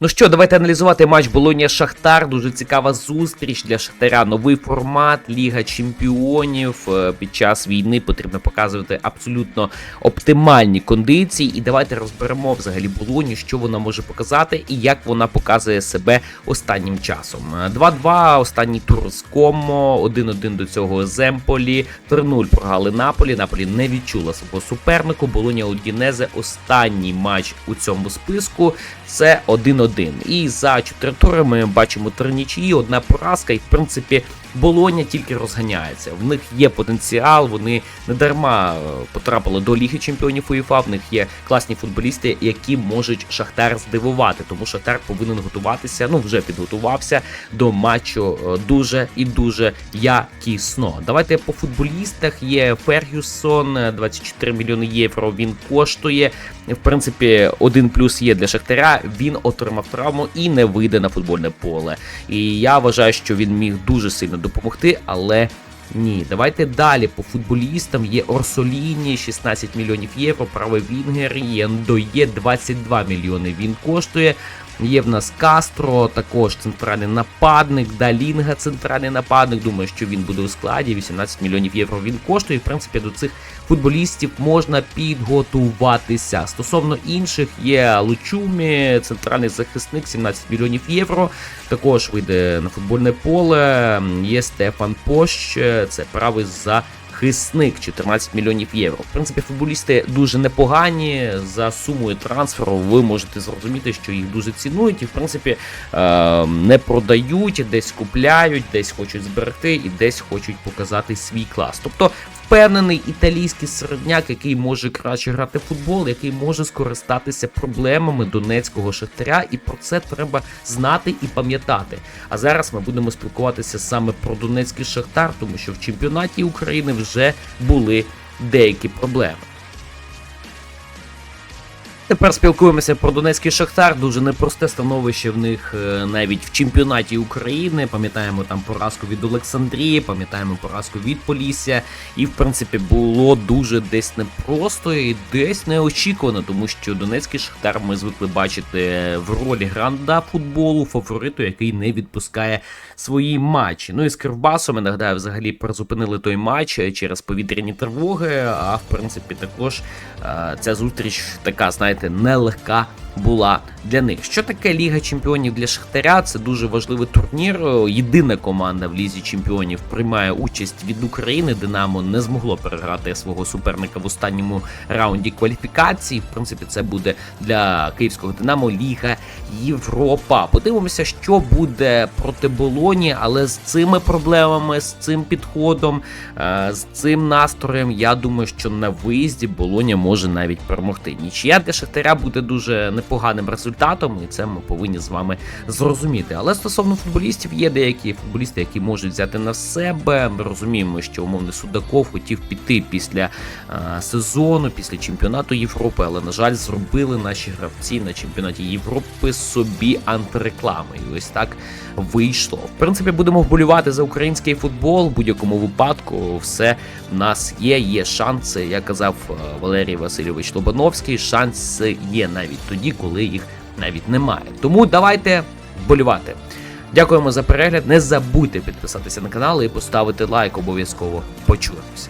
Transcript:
Ну що, давайте аналізувати матч Болонія Шахтар. Дуже цікава зустріч для Шахтаря. Новий формат, Ліга Чемпіонів. Е, Під час війни потрібно показувати абсолютно оптимальні кондиції. І давайте розберемо взагалі Болонію, що вона може показати і як вона показує себе останнім часом. Е, 2-2, останній тур з Комо, 1-1 до цього з Емполі, 3-0 програли Наполі. Наполі не відчула свого супернику. Болонія Удінезе останній матч у цьому списку. Це 1-1. І за 4 тури ми бачимо три нічиї, одна поразка, і в принципі Болоня тільки розганяється. В них є потенціал, вони не дарма е, потрапили до Ліги Чемпіонів УЄФА. В них є класні футболісти, які можуть Шахтар здивувати. Тому Шахтар повинен готуватися. Ну вже підготувався до матчу е, дуже і дуже якісно. Давайте по футболістах є Фергюсон, е, 24 мільйони євро. Він коштує. В принципі, один плюс є для Шахтаря. Він отримав травму і не вийде на футбольне поле. І я вважаю, що він міг дуже сильно допомогти, але. Ні, давайте далі по футболістам. Є Орсоліні, 16 мільйонів євро, правий Вінгер, є Ндоє, 22 мільйони він коштує. Є в нас Кастро, також центральний нападник, Далінга, центральний нападник. Думаю, що він буде у складі. 18 мільйонів євро він коштує. В принципі, до цих футболістів можна підготуватися. Стосовно інших є Лучумі, центральний захисник, 17 мільйонів євро. Також вийде на футбольне поле. Є Стефан Пощ, це правий захисник, 14 мільйонів євро. В принципі, футболісти дуже непогані. За сумою трансферу ви можете зрозуміти, що їх дуже цінують і, в принципі, е, не продають, десь купляють, десь хочуть зберегти і десь хочуть показати свій клас. Тобто, впевнений італійський середняк, який може краще грати в футбол, який може скористатися проблемами донецького шахтаря, і про це треба знати і пам'ятати. А зараз ми будемо спілкуватися саме про донецький шахтар, тому що в чемпіонаті України вже були деякі проблеми. Тепер спілкуємося про Донецький Шахтар. Дуже непросте становище в них е, навіть в чемпіонаті України. Пам'ятаємо там поразку від Олександрії, пам'ятаємо поразку від Полісся. І в принципі було дуже десь непросто і десь неочікувано, тому що Донецький Шахтар ми звикли бачити в ролі гранда футболу, фавориту, який не відпускає свої матчі. Ну і з Кривбасом, я нагадаю, взагалі призупинили той матч е, через повітряні тривоги. А в принципі, також е, ця зустріч така, знаєте, нелегка була для них. Що таке Ліга Чемпіонів для Шахтаря? Це дуже важливий турнір. Єдина команда в Лізі Чемпіонів приймає участь від України. Динамо не змогло переграти свого суперника в останньому раунді кваліфікації. В принципі, це буде для київського Динамо Ліга Європа. Подивимося, що буде проти Болоні, але з цими проблемами, з цим підходом, е, з цим настроєм, я думаю, що на виїзді Болоня може навіть перемогти. Нічия для Шахтаря буде дуже непоганим результатом, і це ми повинні з вами зрозуміти. Але стосовно футболістів, є деякі футболісти, які можуть взяти на себе. Ми розуміємо, що умовний Судаков хотів піти після е, сезону, після чемпіонату Європи, але на жаль, зробили наші гравці на чемпіонаті Європи собі антиреклами. І ось так вийшло. В принципі, будемо вболівати за український футбол. В будь-якому випадку все в нас є. Є шанси. Я казав е, Валерій Васильович Лобановський. Шанси є навіть тоді, коли їх навіть немає. Тому давайте вболівати. Дякуємо за перегляд. Не забудьте підписатися на канал і поставити лайк. Обов'язково почуємося.